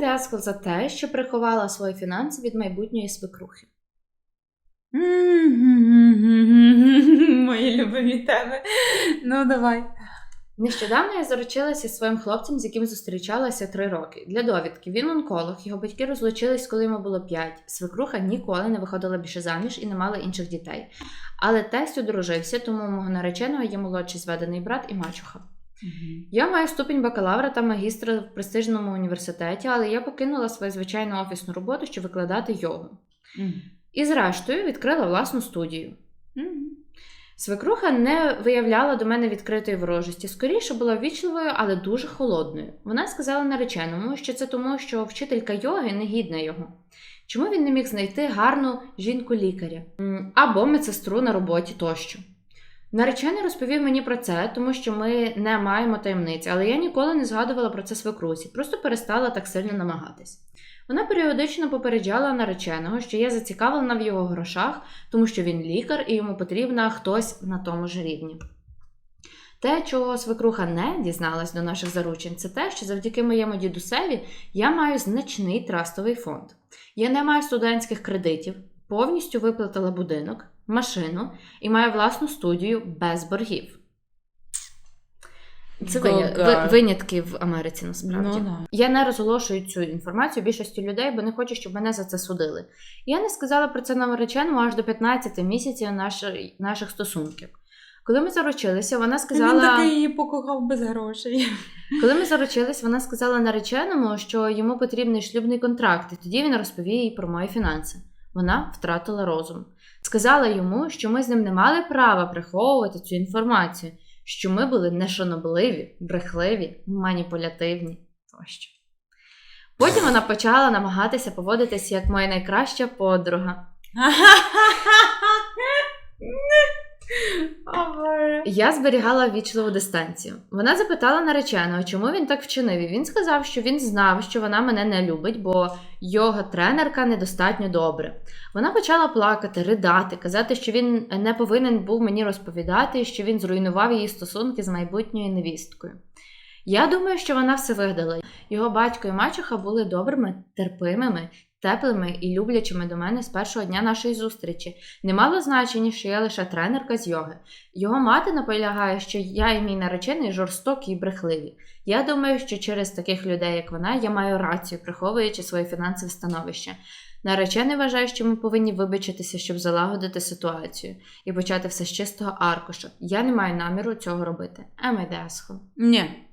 Дескал за те, що приховала свої фінанси від майбутньої свекрухи. Мої любимі теми. Ну, давай. Нещодавно я заручилася зі своїм хлопцем, з яким зустрічалася три роки. Для довідки він онколог, його батьки розлучились, коли йому було п'ять. Свекруха ніколи не виходила більше заміж і не мала інших дітей. Але тесть одружився, тому мого нареченого є молодший зведений брат і мачуха. Я маю ступінь бакалавра та магістра в престижному університеті, але я покинула свою звичайну офісну роботу, щоб викладати йогу. І зрештою відкрила власну студію. Свекруха не виявляла до мене відкритої ворожості, скоріше була вічливою, але дуже холодною. Вона сказала нареченому, що це тому, що вчителька йоги не гідна його. Чому він не міг знайти гарну жінку-лікаря або медсестру на роботі тощо. Наречений розповів мені про це, тому що ми не маємо таємниці, але я ніколи не згадувала про це свекрусі, просто перестала так сильно намагатись. Вона періодично попереджала нареченого, що я зацікавлена в його грошах, тому що він лікар і йому потрібна хтось на тому ж рівні. Те, чого свекруха не дізналась до наших заручин, це те, що завдяки моєму дідусеві я маю значний трастовий фонд. Я не маю студентських кредитів, повністю виплатила будинок, машину і маю власну студію без боргів. Це ви- винятки в Америці насправді. Ну, да. Я не розголошую цю інформацію більшості людей, бо не хочу, щоб мене за це судили. Я не сказала про це нареченому аж до 15 місяців нашої- наших стосунків. Коли ми заручилися, вона Він сказала, її покохав без грошей. коли ми заручились, вона сказала нареченому, що йому потрібний шлюбний контракт, і тоді він розповів їй про мої фінанси. Вона втратила розум. Сказала йому, що ми з ним не мали права приховувати цю інформацію, що ми були нешанобливі, брехливі, маніпулятивні тощо. Потім вона почала намагатися поводитися як моя найкраща подруга. Я зберігала вічливу дистанцію. Вона запитала нареченого, чому він так вчинив. І він сказав, що він знав, що вона мене не любить, бо його тренерка недостатньо добре. Вона почала плакати, ридати, казати, що він не повинен був мені розповідати, що він зруйнував її стосунки з майбутньою невісткою. Я думаю, що вона все вигадала. Його батько і мачуха були добрими, терпимими, теплими і люблячими до мене з першого дня нашої зустрічі. Не мало значення, що я лише тренерка з йоги. Його мати наполягає, що я і мій наречений жорстокі і брехливі. Я думаю, що через таких людей, як вона, я маю рацію, приховуючи своє фінансове становище. Наречений вважає, що ми повинні вибачитися, щоб залагодити ситуацію і почати все з чистого аркуша. Я не маю наміру цього робити. The? Ні.